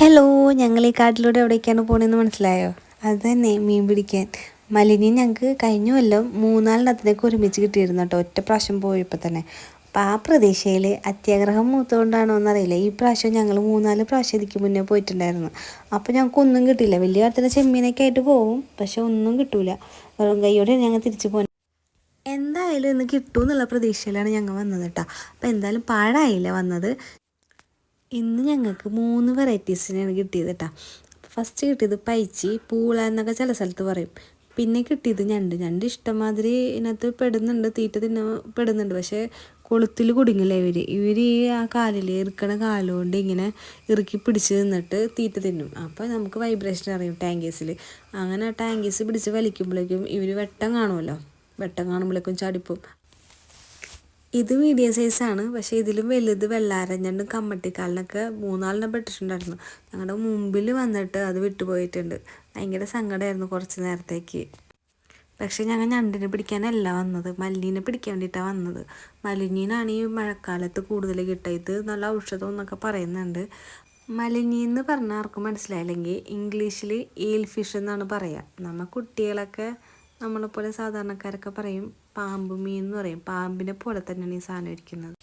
Hello ഞങ്ങൾ ഈ കാട്ടിലൂടെ എവിടേക്കാണ് പോകണമെന്ന് മനസ്സിലായോ? അത് തന്നെ മീൻ പിടിക്കാൻ. മലിനി ഞങ്ങൾക്ക് കഴിഞ്ഞ കൊല്ലം മൂന്നാലിനത്തിനൊക്കെ ഒരുമിച്ച് കിട്ടിയിരുന്നു കേട്ടോ ഒറ്റ പ്രാവശ്യം പോയപ്പോൾ തന്നെ. അപ്പോൾ ആ പ്രതീക്ഷയിൽ അത്യാഗ്രഹം മൂത്തുകൊണ്ടാണോ എന്നറിയില്ല. ഈ പ്രാവശ്യം ഞങ്ങൾ മൂന്നാൽ പ്രാവശ്യം ഇതിക്ക് മുന്നേ പോയിട്ടുണ്ടായിരുന്നു. അപ്പോൾ ഞങ്ങൾക്ക് ഒന്നും കിട്ടില്ല വലിയ കാര്യത്തിൽ ചെമ്മീനൊക്കെ ആയിട്ട് പോവും പക്ഷെ ഒന്നും കിട്ടൂല. വെറും കൈയോടെ ഞങ്ങൾ തിരിച്ചു പോകുന്നത് എന്തായാലും ഇന്ന് കിട്ടുമെന്നുള്ള പ്രതീക്ഷയിലാണ് ഞങ്ങൾ വന്നത് കേട്ടോ. അപ്പോൾ എന്തായാലും പാഴായില്ല വന്നത്? ഇന്ന് ഞങ്ങൾക്ക് മൂന്ന് വെറൈറ്റീസിനാണ് കിട്ടിയത് കേട്ടോ. ഫസ്റ്റ് കിട്ടിയത് പൈച്ചി പൂള എന്നൊക്കെ ചില സ്ഥലത്ത് പറയും. പിന്നെ കിട്ടിയത് ഞണ്ട്. ഞണ്ട് ഇഷ്ടംമാതിരി ഇതിനകത്ത് പെടുന്നുണ്ട് തീറ്റ തിന്ന പെടുന്നുണ്ട്. പക്ഷേ കൊളുത്തിൽ കുടുങ്ങില്ല ഇവർ ഇവർ ഈ ആ കാലിൽ ഇറുക്കണ കാലുകൊണ്ട് ഇങ്ങനെ ഇറുക്കി പിടിച്ച് നിന്നിട്ട് തീറ്റ തിന്നും. അപ്പോൾ നമുക്ക് വൈബ്രേഷൻ അറിയും ടാങ്കീസിൽ അങ്ങനെ ടാങ്കീസ് പിടിച്ച് വലിക്കുമ്പോഴേക്കും ഇവർ വെട്ടം കാണുമല്ലോ. വെട്ടം കാണുമ്പോഴേക്കും ചടിപ്പും. ഇത് മീഡിയം സൈസാണ് പക്ഷേ ഇതിലും വലുത് വെള്ളാരഞ്ഞണ്ടും കമ്മട്ടിക്കാലിനൊക്കെ മൂന്നാളിനെ പെട്ടിട്ടുണ്ടായിരുന്നു. ഞങ്ങളുടെ മുമ്പിൽ വന്നിട്ട് അത് വിട്ടുപോയിട്ടുണ്ട്. ഭയങ്കര സങ്കടമായിരുന്നു കുറച്ച് നേരത്തേക്ക്. പക്ഷേ ഞങ്ങൾ ഞണ്ടിനെ പിടിക്കാനല്ല വന്നത്. മല്ലീനെ പിടിക്കാൻ വേണ്ടിയിട്ടാണ് വന്നത്. മലിനീനാണ് ഈ മഴക്കാലത്ത് കൂടുതൽ കിട്ടുക. ഇത് നല്ല ഔഷധം എന്നൊക്കെ പറയുന്നുണ്ട്. മലിനി എന്ന് പറഞ്ഞാൽ ആർക്കും മനസ്സിലായില്ലെങ്കിൽ ഇംഗ്ലീഷിൽ ഈൽ ഫിഷ് എന്നാണ് പറയുക നമ്മൾ കുട്ടികളൊക്കെ നമ്മളെപ്പോലെ സാധാരണക്കാരൊക്കെ പറയും പാമ്പ് മീൻ എന്ന് പറയും. പാമ്പിനെ പോലെ തന്നെയാണ് ഈ സാധനം ഇരിക്കുന്നത്.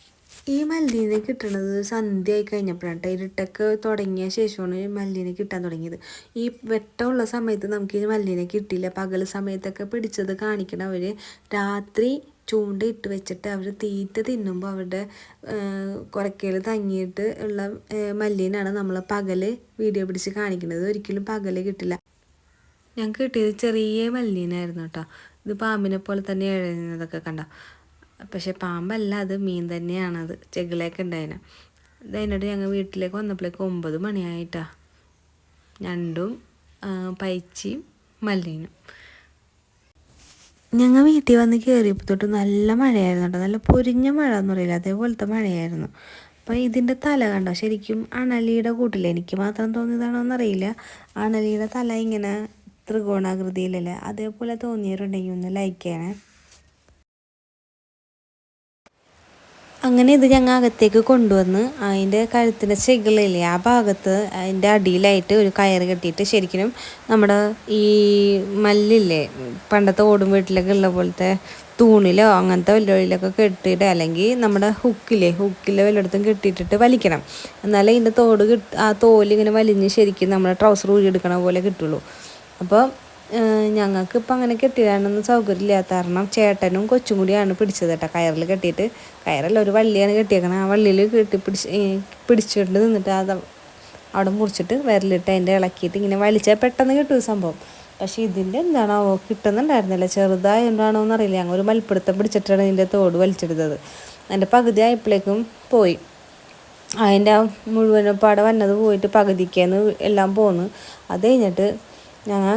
ഈ മല്ലീനെ കിട്ടണത് സന്ധ്യ ആയി കഴിഞ്ഞപ്പോഴാണ് ഇരുട്ടൊക്കെ തുടങ്ങിയ ശേഷമാണ് മല്ലീനെ കിട്ടാൻ തുടങ്ങിയത്. ഈ വെട്ടമുള്ള സമയത്ത് നമുക്ക് ഈ മല്ലീനെ കിട്ടിയില്ല. പകൽ സമയത്തൊക്കെ പിടിച്ചത് കാണിക്കണം. അവർ രാത്രി ചൂണ്ട ഇട്ട് വെച്ചിട്ട് അവർ തീറ്റ തിന്നുമ്പോൾ അവരുടെ കുറയ്ക്കൽ തങ്ങിയിട്ട് ഉള്ള മല്ലീനാണ് നമ്മൾ പകൽ വീഡിയോ പിടിച്ച് കാണിക്കുന്നത്. ഒരിക്കലും പകൽ കിട്ടില്ല. ഞങ്ങൾക്ക് കിട്ടിയത് ചെറിയ മല്ലീനായിരുന്നു കേട്ടോ ഇത് പാമ്പിനെ പോലെ തന്നെ എഴുതുന്നതൊക്കെ കണ്ട. പക്ഷെ പാമ്പല്ല അത് മീൻ തന്നെയാണത് ചെകിലേക്ക് ഉണ്ടായിന്. ഇത് അതിനോട് ഞങ്ങൾ വീട്ടിലേക്ക് വന്നപ്പോഴേക്ക് ഒമ്പത് മണിയായിട്ടാ. ഞണ്ടും പൈച്ചിയും മല്ലീനും. ഞങ്ങൾ വീട്ടിൽ വന്ന് കയറിയപ്പോൾ തൊട്ട് നല്ല മഴയായിരുന്നു കേട്ടോ നല്ല പൊരിഞ്ഞ മഴ എന്ന് പറയില്ല അതേപോലത്തെ മഴയായിരുന്നു. അപ്പോൾ ഇതിന്റെ തല കണ്ടോ? ശരിക്കും അണലിയുടെ കൂട്ടില്ല എനിക്ക് മാത്രം തോന്നിയതാണോ എന്നറിയില്ല. അണലിയുടെ തല ഇങ്ങനെ ത്രികോണാകൃതിയിലല്ലേ? അതേപോലെ തോന്നിയവരുണ്ടെങ്കിൽ ഒന്ന് ലൈക്ക് ചെയ്യണേ. അങ്ങനെ ഇത് ഞങ്ങൾ അകത്തേക്ക് കൊണ്ടുവന്ന് അതിന്റെ കഴുത്തിന്റെ ചെകിളില്ലേ ആ ഭാഗത്ത് അതിന്റെ അടിയിലായിട്ട് ഒരു കയറ് കെട്ടിയിട്ട് ശരിക്കും നമ്മുടെ ഈ മല്ലില്ലേ പണ്ടത്തെ ഓടും വീട്ടിലൊക്കെ ഉള്ള പോലത്തെ തൂണിലോ അങ്ങനത്തെ വല്ലവഴിലൊക്കെ കെട്ടിയിട്ട് അല്ലെങ്കിൽ നമ്മുടെ ഹുക്കിലെ ഹുക്കിലെ വല്ലയിടത്തും കെട്ടിയിട്ടിട്ട് വലിക്കണം. എന്നാലേ ഇതിന്റെ തോട് കിട്ട് ആ തോലിങ്ങനെ വലിഞ്ഞ് ശരിക്കും നമ്മുടെ ട്രൗസർ ഊരിയെടുക്കണ പോലെ കിട്ടുള്ളൂ. അപ്പോൾ ഞങ്ങൾക്ക് ഇപ്പം അങ്ങനെ കെട്ടിയിടാനൊന്നും സൗകര്യമില്ലാത്ത കാരണം ചേട്ടനും കൊച്ചും കൂടിയാണ് പിടിച്ചത് കേട്ടോ. കയറിൽ കെട്ടിയിട്ട്. കയറല്ല ഒരു വള്ളിയാണ് കെട്ടിയേക്കണത്. ആ വള്ളിയിൽ കെട്ടി പിടിച്ച് പിടിച്ചിട്ട് നിന്നിട്ട് അത് അവിടെ മുറിച്ചിട്ട് വിരലിട്ട് അതിന്റെ ഇളക്കിയിട്ട് ഇങ്ങനെ വലിച്ചാൽ പെട്ടെന്ന് കിട്ടും സംഭവം. പക്ഷേ ഇതിന്റെ എന്താണോ കിട്ടുന്നുണ്ടായിരുന്നില്ല. ചെറുതായതുകൊണ്ടാണോ എന്നറിയില്ല ഞങ്ങൾ ഒരു മൽപ്പിടുത്തം പിടിച്ചിട്ടാണ് ഇതിന്റെ തോട് വലിച്ചെടുത്തത്. അതിന്റെ പകുതി ആയപ്പോഴേക്കും പോയി. അതിന്റെ മുഴുവനും പാടെ വന്നത് പോയിട്ട് പകുതിക്കാന്ന് എല്ലാം പോന്ന്. അത് കഴിഞ്ഞിട്ട് ഞങ്ങൾ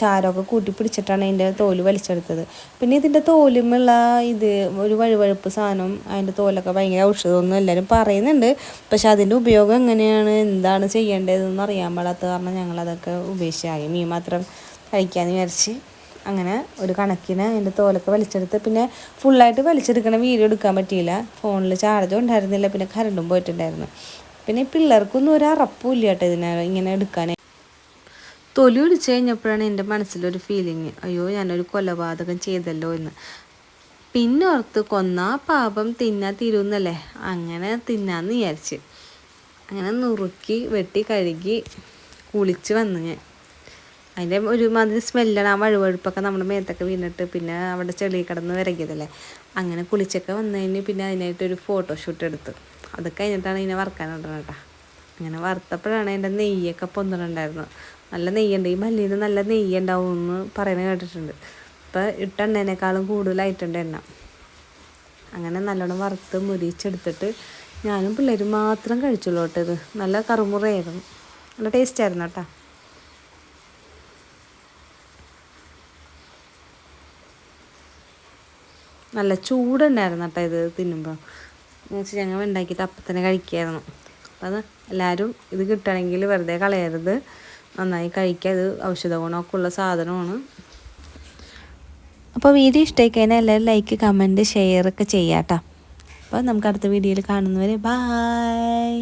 ചാരമൊക്കെ കൂട്ടി പിടിച്ചിട്ടാണ് അതിന്റെ തോൽ വലിച്ചെടുത്തത്. പിന്നെ ഇതിന്റെ തോലുമുള്ള ഇത് ഒരു വഴുവഴുപ്പ് സാധനം അതിന്റെ തോലൊക്കെ ഭയങ്കര ഔഷധമൊന്നും എല്ലാവരും പറയുന്നുണ്ട്. പക്ഷെ അതിന്റെ ഉപയോഗം എങ്ങനെയാണ് എന്താണ് ചെയ്യേണ്ടതെന്ന് അറിയാൻ പാടാത്ത കാരണം ഞങ്ങളതൊക്കെ ഉപേക്ഷിച്ചായി. മീൻ മാത്രം കഴിക്കാമെന്ന് വിചാരിച്ച് അങ്ങനെ ഒരു കണക്കിന് അതിന്റെ തോലൊക്കെ വലിച്ചെടുത്ത് പിന്നെ ഫുള്ളായിട്ട് വലിച്ചെടുക്കണ വീഡിയോ എടുക്കാൻ പറ്റിയില്ല. ഫോണിൽ ചാർജും ഉണ്ടായിരുന്നില്ല പിന്നെ കരണ്ടും പോയിട്ടുണ്ടായിരുന്നു. പിന്നെ പിള്ളേർക്കൊന്നും ഒരു അറപ്പും ഇല്ല കേട്ടോ ഇതിനെ ഇങ്ങനെ എടുക്കാൻ. തൊലി ഒടിച്ചു കഴിഞ്ഞപ്പോഴാണ് എന്റെ മനസ്സിലൊരു ഫീലിങ് അയ്യോ ഞാനൊരു കൊലപാതകം ചെയ്തല്ലോ എന്ന്. പിന്നെ ഓർത്ത് കൊന്നാ പാപം തിന്നാ തിരുന്നല്ലേ? അങ്ങനെ തിന്നാന്ന് വിചാരിച്ച്. അങ്ങനെ നുറുക്കി വെട്ടി കഴുകി കുളിച്ച് വന്നു ഞാൻ. അതിന്റെ ഒരു മാതിരി സ്മെല്ലാണ് ആ വഴുവഴുപ്പൊക്കെ നമ്മുടെ മേത്തൊക്കെ വീണിട്ട് പിന്നെ അവിടെ ചെളി കിടന്ന് വിരകിയതല്ലേ അങ്ങനെ കുളിച്ചൊക്കെ വന്നതിന് പിന്നെ അതിനായിട്ടൊരു ഫോട്ടോഷൂട്ട് എടുത്തു. അത് കഴിഞ്ഞിട്ടാണ് ഇതിനെ വറുക്കാനിടണം കേട്ടോ. അങ്ങനെ വറുത്തപ്പോഴാണ് എന്റെ നെയ്യൊക്കെ പൊന്തണുണ്ടായിരുന്നത് നല്ല നെയ്യുണ്ട്. ഈ മല്ലിന് നല്ല നെയ്യ് ഉണ്ടാവും എന്ന് പറയുന്നത് കേട്ടിട്ടുണ്ട്. ഇപ്പം ഇട്ട എണ്ണേനേക്കാളും കൂടുതലായിട്ടുണ്ട് എണ്ണ. അങ്ങനെ നല്ലോണം വറുത്ത് മുരിച്ചെടുത്തിട്ട് ഞാനും പിള്ളേരും മാത്രം കഴിച്ചുള്ളൂ കേട്ടോ ഇത്. നല്ല കറുമുറയായിരുന്നു. നല്ല ടേസ്റ്റ് ആയിരുന്നു കേട്ടോ. നല്ല ചൂടുണ്ടായിരുന്നു കേട്ടോ ഇത് തിന്നുമ്പോൾ എന്ന് വെച്ചാൽ ഞങ്ങൾ ഉണ്ടാക്കിയിട്ട് അപ്പം തന്നെ കഴിക്കായിരുന്നു അപ്പം അത് എല്ലാവരും ഇത് കിട്ടണമെങ്കിൽ വെറുതെ കളയരുത്. നന്നായി കഴിക്കുക. അത് ഔഷധ ഗുണമൊക്കെ ഉള്ള സാധനമാണ്. അപ്പോൾ വീഡിയോ ഇഷ്ടമായി കഴിഞ്ഞാൽ എല്ലാവരും ലൈക്ക് കമന്റ് ഷെയർ ഒക്കെ ചെയ്യാം കേട്ടോ. അപ്പോൾ നമുക്ക് അടുത്ത വീഡിയോയിൽ കാണുന്നവരെ ബായ്